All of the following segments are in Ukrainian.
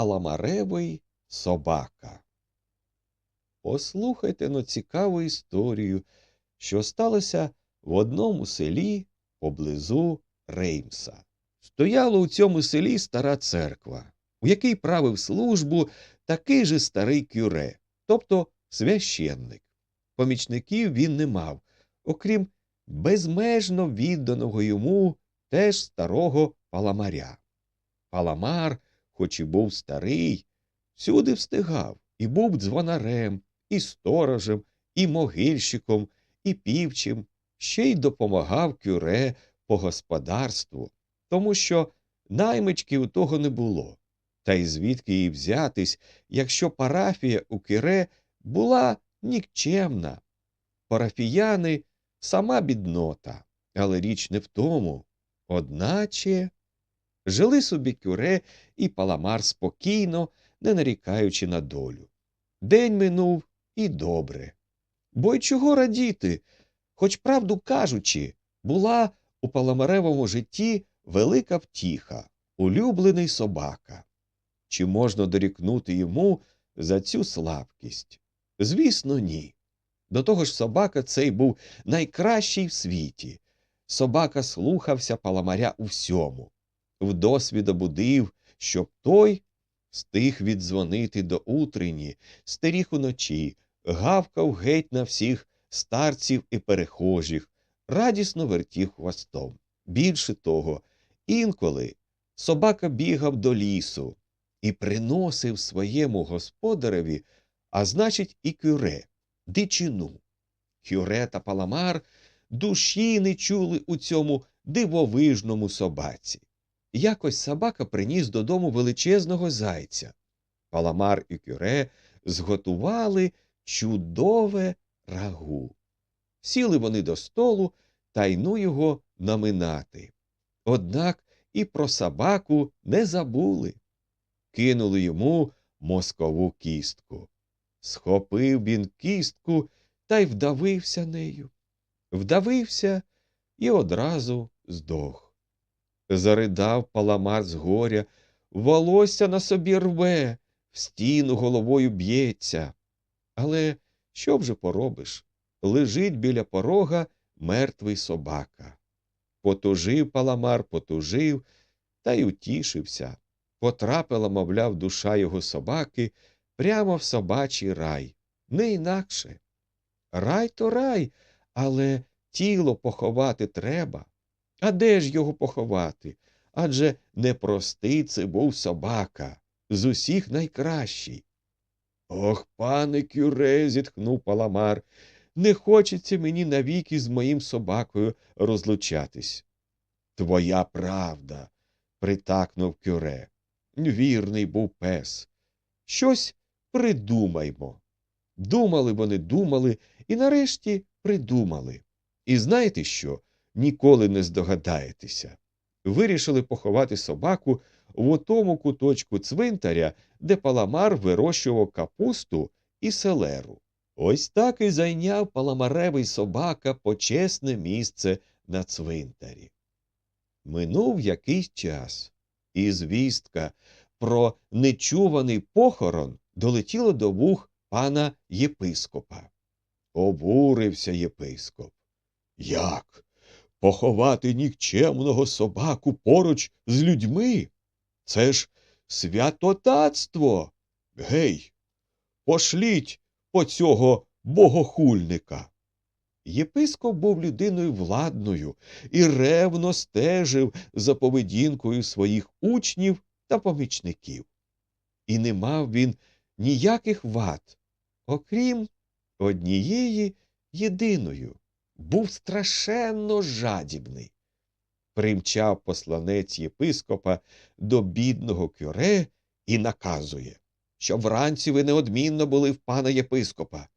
Паламаревий собака. Послухайте но цікаву історію, що сталося в одному селі поблизу Реймса. Стояла у цьому селі стара церква, у якій правив службу такий же старий кюре, тобто священник. Помічників він не мав, окрім безмежно відданого йому теж старого паламаря. Паламар, хоч і був старий, всюди встигав і був дзвонарем, і сторожем, і могильщиком, і півчим, ще й допомагав кюре по господарству, тому що наймички у того не було. Та й звідки їй взятись, якщо парафія у кюре була нікчемна. Парафіяни сама біднота, але річ не в тому. Одначе жили собі кюре і паламар спокійно, не нарікаючи на долю. День минув і добре. Бо й чого радіти, хоч, правду кажучи, була у паламаревому житті велика втіха, улюблений собака. Чи можна дорікнути йому за цю слабкість? Звісно, ні. До того ж, собака цей був найкращий в світі. Собака слухався паламаря у всьому, вдосвіда будив, щоб той стиг віддзвонити до утрені, стеріг уночі, гавкав геть на всіх старців і перехожих, радісно вертів хвостом. Більше того, інколи собака бігав до лісу і приносив своєму господареві, а значить, і кюре, дичину. Кюре та паламар душі не чули у цьому дивовижному собаці. Якось собака приніс додому величезного зайця. Паламар і кюре зготували чудове рагу. Сіли вони до столу та й ну його наминати. Однак і про собаку не забули. Кинули йому мозкову кістку. Схопив він кістку та й вдавився нею. Вдавився і одразу здох. Заридав паламар з горя, волосся на собі рве, в стіну головою б'ється. Але що вже поробиш? Лежить біля порога мертвий собака. Потужив паламар, потужив та й утішився. Потрапила, мовляв, душа його собаки прямо в собачий рай, не інакше. Рай то рай, але тіло поховати треба. А де ж його поховати? Адже непростий це був собака, з усіх найкращий. Ох, пане кюре, зітхнув паламар, не хочеться мені навіки з моїм собакою розлучатись. Твоя правда, притакнув кюре. Вірний був пес. Щось придумаймо. Думали вони, думали і нарешті придумали. І знаєте що? Ніколи не здогадаєтеся. Вирішили поховати собаку в отому куточку цвинтаря, де паламар вирощував капусту і селеру. Ось так і зайняв паламаревий собака почесне місце на цвинтарі. Минув якийсь час, і звістка про нечуваний похорон долетіла до вух пана єпископа. Обурився єпископ. Як? Поховати нікчемного собаку поруч з людьми? Це ж святотатство. Гей, пошліть по цього богохульника. Єпископ був людиною владною і ревно стежив за поведінкою своїх учнів та помічників. І не мав він ніяких вад, окрім однієї єдиною був страшенно жадібний. Примчав посланець єпископа до бідного кюре і наказує, що вранці ви неодмінно були в пана єпископа.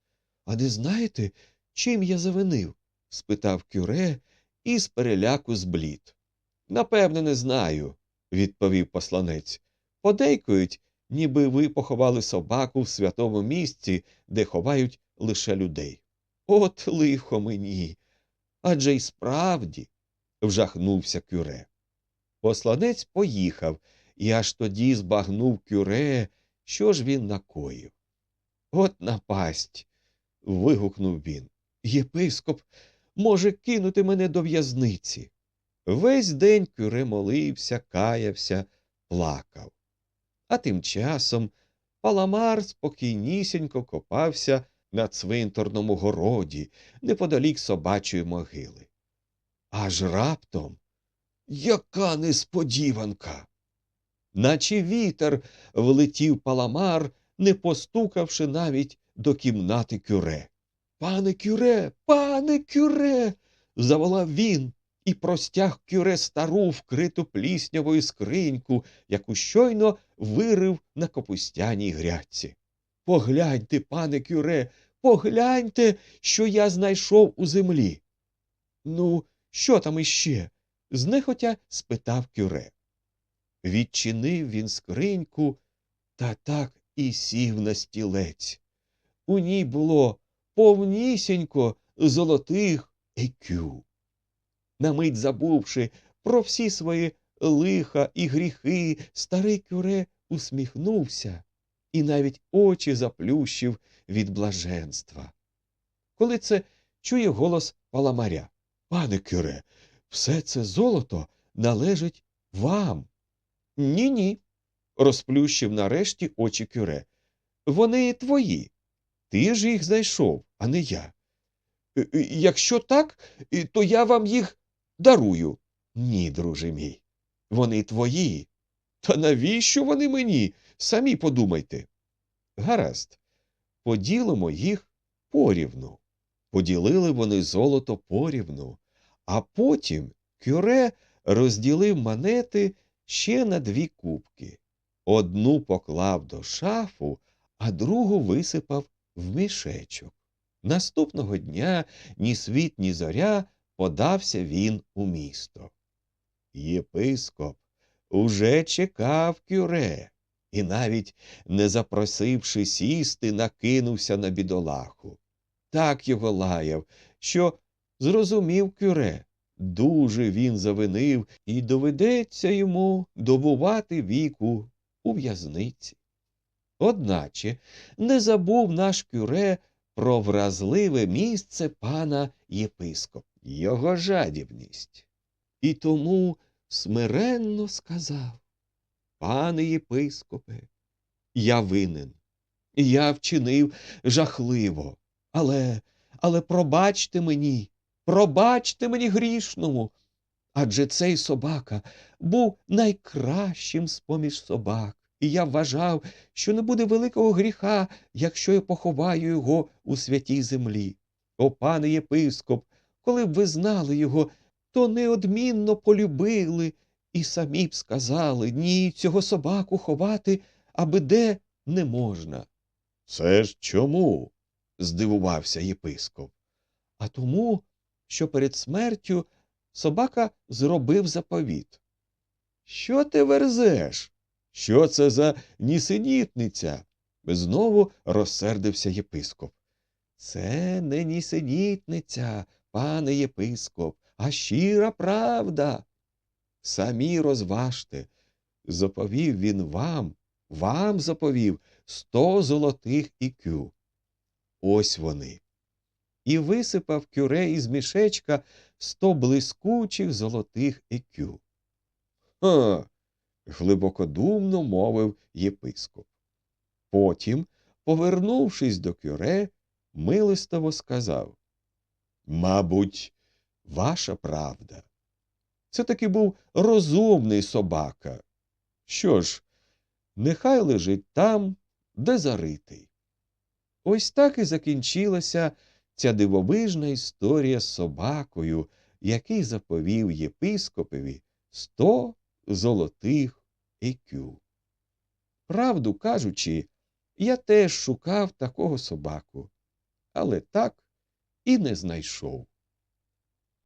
А не знаєте, чим я завинив? спитав кюре і з переляку зблід. Напевне, не знаю, відповів посланець. Подейкують, ніби ви поховали собаку в святому місці, де ховають лише людей. От лихо мені. Адже й справді, вжахнувся кюре. Посланець поїхав і аж тоді збагнув кюре, що ж він накоїв. От напасть. вигукнув він. Єпископ може кинути мене до в'язниці. Весь день кюре молився, каявся, плакав. А тим часом Паламар спокійнісінько копався на цвинторному городі, неподалік собачої могили. Аж раптом яка несподіванка. Наче вітер влетів паламар, не постукавши навіть до кімнати кюре. Пане кюре, пане кюре. заволав він і простяг кюре стару вкриту пліснявою скриньку, яку щойно вирив на капустяній грядці. Погляньте, пане кюре, погляньте, що я знайшов у землі. Ну, що там іще? знехотя спитав кюре. Відчинив він скриньку та так і сів на стілець. У ній було повнісінько золотих екю. На мить забувши про всі свої лиха і гріхи, старий кюре усміхнувся і навіть очі заплющив від блаженства. Коли це чує голос паламаря. Пане кюре, все це золото належить вам. Ні, ні, розплющив нарешті очі кюре. Вони твої. Ти ж їх знайшов, а не я. «Е, е, Якщо так, то я вам їх дарую. Ні, друже мій. Вони твої. Та навіщо вони мені? Самі подумайте. Гаразд, поділимо їх порівну. Поділили вони золото порівну, а потім кюре розділив монети ще на дві кубки. Одну поклав до шафу, а другу висипав в мішечок. Наступного дня ні світ, ні зоря подався він у місто. Єпископ уже чекав кюре і, навіть не запросивши сісти, накинувся на бідолаху. Так його лаяв, що зрозумів кюре. Дуже він завинив, і доведеться йому добувати віку у в'язниці. Одначе не забув наш кюре про вразливе місце пана єпископ, його жадібність. І тому смиренно сказав Пане єпископе, я винен, я вчинив жахливо, але, але пробачте мені, пробачте мені грішному. Адже цей собака був найкращим з поміж собак, і я вважав, що не буде великого гріха, якщо я поховаю його у святій землі. О, пане єпископ, коли б ви знали його, то неодмінно полюбили і самі б сказали ні, цього собаку ховати аби де не можна. Це ж чому? здивувався єпископ. А тому, що перед смертю собака зробив заповіт. Що ти верзеш? Що це за нісенітниця? Знову розсердився єпископ. Це не нісенітниця, пане єпископ, а щира правда. Самі розважте. Заповів він вам, вам заповів сто золотих ікю. Ось вони. І висипав кюре із мішечка сто блискучих золотих ікю. Ха. глибокодумно мовив єпископ. Потім, повернувшись до кюре, милистово сказав Мабуть, ваша правда. Це таки був розумний собака. Що ж, нехай лежить там, де заритий. Ось так і закінчилася ця дивовижна історія з собакою, який заповів єпископові сто золотих екю. Правду кажучи, я теж шукав такого собаку, але так і не знайшов.